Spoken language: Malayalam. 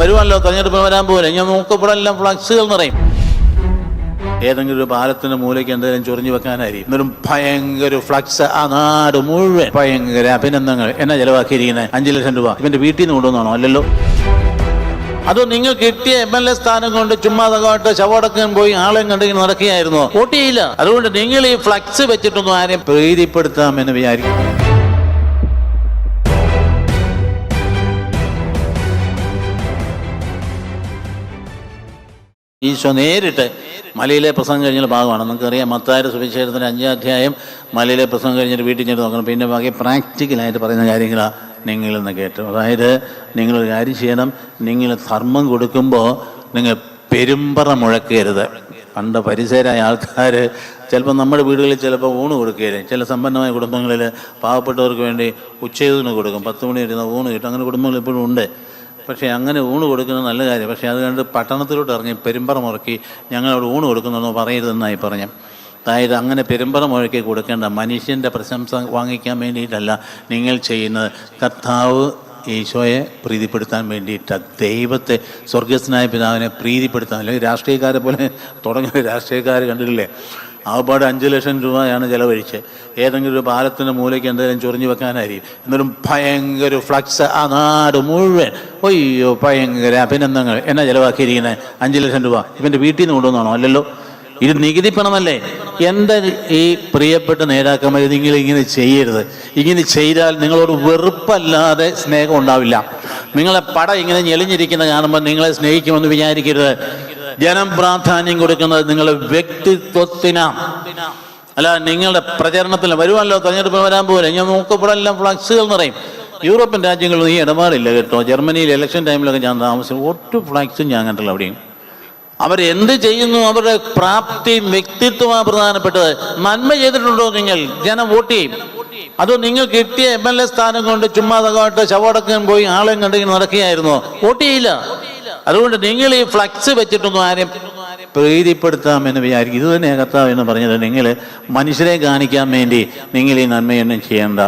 വരുമല്ലോ തെരഞ്ഞെടുപ്പ് വരാൻ പോലെ ഞാൻ നോക്കപ്പെടെ എല്ലാം ഫ്ലക്സുകൾ നിറയും. ഏതെങ്കിലും ഒരു പാലത്തിന്റെ മൂലയ്ക്ക് എന്തെങ്കിലും ചൊറിഞ്ഞു വെക്കാനായിരിക്കും. എന്നാലും ഭയങ്കര ഫ്ലക്സ് ആ നാട് മുഴുവൻ. ഭയങ്കര അഭിനന്ദനങ്ങൾ. എന്നാ ചെലവാക്കിയിരിക്കുന്നത് അഞ്ചു ലക്ഷം രൂപ. ഇവന്റെ വീട്ടിൽ നിന്ന് കൊണ്ടുവന്നാണോ? അല്ലല്ലോ. അത് നിങ്ങൾ കിട്ടിയ എം എൽ എ സ്ഥാനം കൊണ്ട് ചുമ്മാതകമായിട്ട് ശവടക്കം പോയി ആളെയും കണ്ടെങ്കിൽ നടക്കുകയായിരുന്നു? വോട്ട് അതുകൊണ്ട് നിങ്ങൾ ഈ ഫ്ലക്സ് വെച്ചിട്ടൊന്നും ആരെയും പ്രീതിപ്പെടുത്താമെന്ന് വിചാരിക്കും ഈശോ നേരിട്ട് മലയിലെ പ്രസംഗം കഴിഞ്ഞ ഭാഗമാണ്. നമുക്കറിയാം മത്തായ സുവിശേഷത്തിന്റെ അഞ്ചാം അധ്യായം മലയിലെ പ്രസംഗം കഴിഞ്ഞിട്ട് വീട്ടിൽ ചെന്ന് നോക്കണം. പിന്നെ ബാക്കി പ്രാക്ടിക്കലായിട്ട് പറയുന്ന കാര്യങ്ങളാണ് നിങ്ങളിൽ നിന്ന് കേട്ടു. അതായത് നിങ്ങളൊരു കാര്യം ചെയ്യണം. നിങ്ങൾ ധർമ്മം കൊടുക്കുമ്പോൾ നിങ്ങൾ പെരുമ്പറ മുഴക്കരുത്. പണ്ട് പരിസരായ ആൾക്കാർ ചിലപ്പോൾ നമ്മുടെ വീടുകളിൽ ചിലപ്പോൾ ഊണ് കൊടുക്കുകയില്ല ചില സമ്പന്നമായ കുടുംബങ്ങളിൽ പാവപ്പെട്ടവർക്ക് വേണ്ടി ഉച്ചയൂണ് കൊടുക്കും. പത്ത് മണി വരുന്ന ഊണ് കിട്ടും. അങ്ങനെ കുടുംബങ്ങൾ ഇപ്പോഴും ഉണ്ട്. പക്ഷേ അങ്ങനെ ഊണ് കൊടുക്കുന്നത് നല്ല കാര്യം. പക്ഷേ അത് കണ്ട് പട്ടണത്തിലോട്ട് ഇറങ്ങി പെരുമ്പറ മുറക്കി ഞങ്ങളവിടെ ഊണ് കൊടുക്കുന്നതെന്ന് പറയരുതെന്നായി പറഞ്ഞു. അതായത് അങ്ങനെ പെരുമ്പറ മുഴക്കി കൊടുക്കേണ്ട മനുഷ്യന്റെ പ്രശംസ വാങ്ങിക്കാൻ വേണ്ടിയിട്ടല്ല നിങ്ങൾ ചെയ്യുന്നത്. കർത്താവ് ഈശോയെ പ്രീതിപ്പെടുത്താൻ വേണ്ടിയിട്ട് ദൈവത്തെ സ്വർഗസ്നായ പിതാവിനെ പ്രീതിപ്പെടുത്താൻ അല്ലെങ്കിൽ രാഷ്ട്രീയക്കാരെ പോലെ തുടങ്ങിയ രാഷ്ട്രീയക്കാർ കണ്ടിട്ടില്ലേ? ആകപ്പാട് അഞ്ച് ലക്ഷം രൂപയാണ് ചിലവഴിച്ച്. ഏതെങ്കിലും ഒരു പാലത്തിന്റെ മൂലയ്ക്ക് എന്തെങ്കിലും ചൊറിഞ്ഞു വെക്കാനായിരിക്കും. എന്നാലും ഭയങ്കര ഫ്ലക്സ് ആ നാട് മുഴുവൻ. ഒയ്യോ ഭയങ്കര അഭിനന്ദനങ്ങൾ. എന്നാ ചിലവാക്കിയിരിക്കുന്നത് അഞ്ച് ലക്ഷം രൂപ. ഇവന്റെ വീട്ടിൽ നിന്ന് കൊണ്ടുവന്നാണോ അല്ലല്ലോ. ഇത് നികുതി പണമല്ലേ? എന്താ ഈ പ്രിയപ്പെട്ട നേതാക്കന്മാർ നിങ്ങൾ ഇങ്ങനെ ചെയ്യരുത്? ഇങ്ങനെ ചെയ്താൽ നിങ്ങളോട് വെറുപ്പല്ലാതെ സ്നേഹം ഉണ്ടാവില്ല. നിങ്ങളെ പട ഇങ്ങനെ ഞെളിഞ്ഞിരിക്കുന്ന കാണുമ്പോൾ നിങ്ങളെ സ്നേഹിക്കുമെന്ന് വിചാരിക്കരുത്. ജനം പ്രാധാന്യം കൊടുക്കുന്നത് നിങ്ങളുടെ വ്യക്തിത്വത്തിനാണ് അല്ല നിങ്ങളുടെ പ്രചരണത്തിൽ വരുമല്ലോ തെരഞ്ഞെടുപ്പ് വരാൻ പോലെ ഞാൻ നോക്കപ്പെടെല്ലാം ഫ്ലക്സുകൾ നിറയും. യൂറോപ്യൻ രാജ്യങ്ങളിൽ നീ ഇടപാടില്ല കേട്ടോ. ജർമ്മനിയിൽ ഇലക്ഷൻ ടൈമിലൊക്കെ ഞാൻ താമസിച്ചു. ഒട്ടും ഫ്ലാക്സും ഞാൻ കണ്ടില്ല അവിടെയും. അവരെന്ത് ചെയ്യുന്നു? അവരുടെ പ്രാപ്തി വ്യക്തിത്വമാണ് പ്രധാനപ്പെട്ടത്. നന്മ ചെയ്തിട്ടുണ്ടോ നിങ്ങൾ? ജനം വോട്ട് ചെയ്യും. അതോ നിങ്ങൾ കിട്ടിയ എം എൽ എ സ്ഥാനം കൊണ്ട് ചുമ്മാതകമായിട്ട് ശവടക്കാൻ പോയി ആളെയും കണ്ടിങ്ങനെ നടക്കുകയായിരുന്നോ? വോട്ട് ചെയ്യില്ല. അതുകൊണ്ട് നിങ്ങൾ ഈ ഫ്ലക്സ് വെച്ചിട്ടൊന്നും ആരെയും പ്രീതിപ്പെടുത്താമെന്ന് വിചാരിക്കും. ഇത് തന്നെ കർത്താവ് എന്ന് പറഞ്ഞത്. നിങ്ങൾ മനുഷ്യരെ കാണിക്കാൻ വേണ്ടി നിങ്ങൾ ഈ നന്മയൊന്നും ചെയ്യേണ്ട.